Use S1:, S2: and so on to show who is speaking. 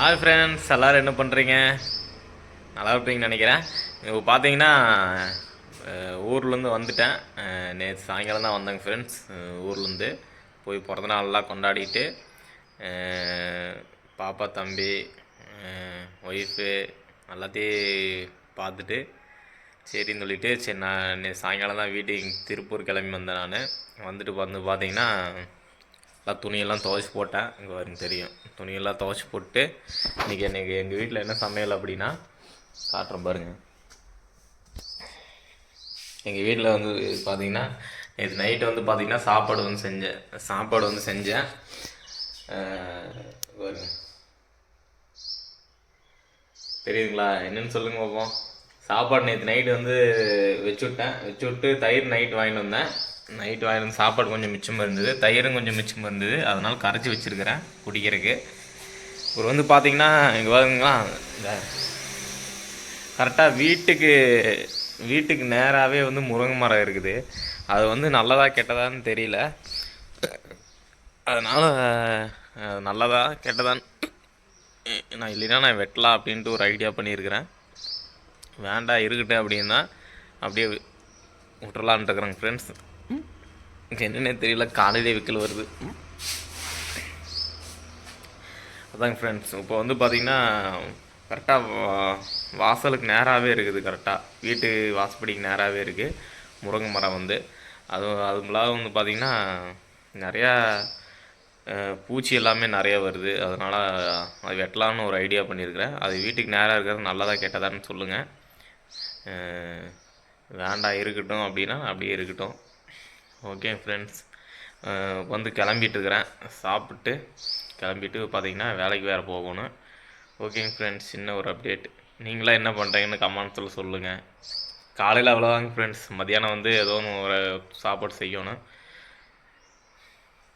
S1: Hi friends எல்லோரும் என்ன பண்ணுறீங்க நல்லா இருப்பீங்கன்னு நினைக்கிறேன். இப்போ பார்த்தீங்கன்னா ஊர்லேருந்து வந்துட்டேன். நேற்று சாயங்காலம் தான் வந்தேங்க ஃப்ரெண்ட்ஸ் ஊர்லேருந்து போய் பிறந்த நாள்லாம் கொண்டாடிட்டு பாப்பா தம்பி ஒய்ஃபு எல்லாத்தையும் பார்த்துட்டு சரின்னு சொல்லிட்டு சரி நான் நேற்று சாயங்காலம் தான் வீட்டுக்கு திருப்பூர் கிளம்பி வந்தேன் நான். வந்துட்டு வந்து பார்த்தீங்கன்னா எல்லாம் துணியெல்லாம் துவைச்சி போட்டேன். இங்கே வரும் தெரியும். துணியெல்லாம் துவைச்சி போட்டு இன்றைக்கி எனக்கு எங்கள் வீட்டில் என்ன சமையல் அப்படின்னா காட்டுறேன் பாருங்கள் எங்கள் வீட்டில் வந்து பார்த்தீங்கன்னா நேற்று நைட்டு வந்து பார்த்தீங்கன்னா சாப்பாடு வந்து செஞ்சேன். சாப்பாடு வந்து செஞ்சேன். தெரியுதுங்களா? என்னன்னு சொல்லுங்கள் பார்ப்போம் சாப்பாடு நேற்று நைட்டு வந்து வச்சு விட்டேன் வச்சு விட்டு தயிர் நைட் வாங்கிட்டு வந்தேன். நைட்டு வாங்கிருந்து சாப்பாடு கொஞ்சம் மிச்சமாக இருந்தது தயிரும் கொஞ்சம் மிச்சமாக இருந்தது. அதனால் கரைச்சி வச்சுருக்கிறேன் குடிக்கிறதுக்கு. ஒரு வந்து பார்த்தீங்கன்னா இங்கே பாருங்களா இந்த கரெக்டாக வீட்டுக்கு வீட்டுக்கு நேராகவே வந்து முருங்கை மரம் இருக்குது. அது வந்து நல்லதா கெட்டதான்னு தெரியல. அதனால் நல்லதா கெட்டதான்னு நான் இல்லைன்னா நான் வெட்டலாம் அப்படின்ட்டு ஒரு ஐடியா பண்ணியிருக்கிறேன். வேண்டாம் இருக்கட்டும் அப்படின்னா அப்படியே விட்டுறலான்ட்டுருக்குறேங்க ஃப்ரெண்ட்ஸ் என்னன்னே தெரியல காலையிலே விக்கல் வருது. அதாங்க ஃப்ரெண்ட்ஸ் இப்போ வந்து பார்த்தீங்கன்னா கரெக்டாக வாசலுக்கு நேராகவே இருக்குது கரெக்டாக வீட்டு வாசப்படிக்கு நேராகவே இருக்குது முருங்கை மரம் வந்து. அது அதுங்களாக வந்து பார்த்திங்கன்னா நிறையா பூச்சி எல்லாமே நிறைய வருது. அதனால் அது வெட்டலாம்னு ஒரு ஐடியா பண்ணியிருக்கிறேன். அது வீட்டுக்கு நேராக இருக்கிறது நல்லதாக கேட்டதான்னு சொல்லுங்கள் வேண்டாம் இருக்கட்டும் அப்படின்னா அப்படியே இருக்கட்டும். ஓகே ஃப்ரெண்ட்ஸ் வந்து கிளம்பிட்டுருக்குறேன். சாப்பிட்டு கிளம்பிட்டு பார்த்தீங்கன்னா வேலைக்கு வேறு போகணும். ஓகேங்க ஃப்ரெண்ட்ஸ் சின்ன ஒரு அப்டேட் நீங்களாம் என்ன பண்ணுறீங்கன்னு கமெண்ட்ஸில் சொல்லுங்கள் காலையில் அவ்வளோதாங்க ஃப்ரெண்ட்ஸ் மத்தியானம் வந்து ஏதோ ஒன்று ஒரு சாப்பாடு செய்யணும்.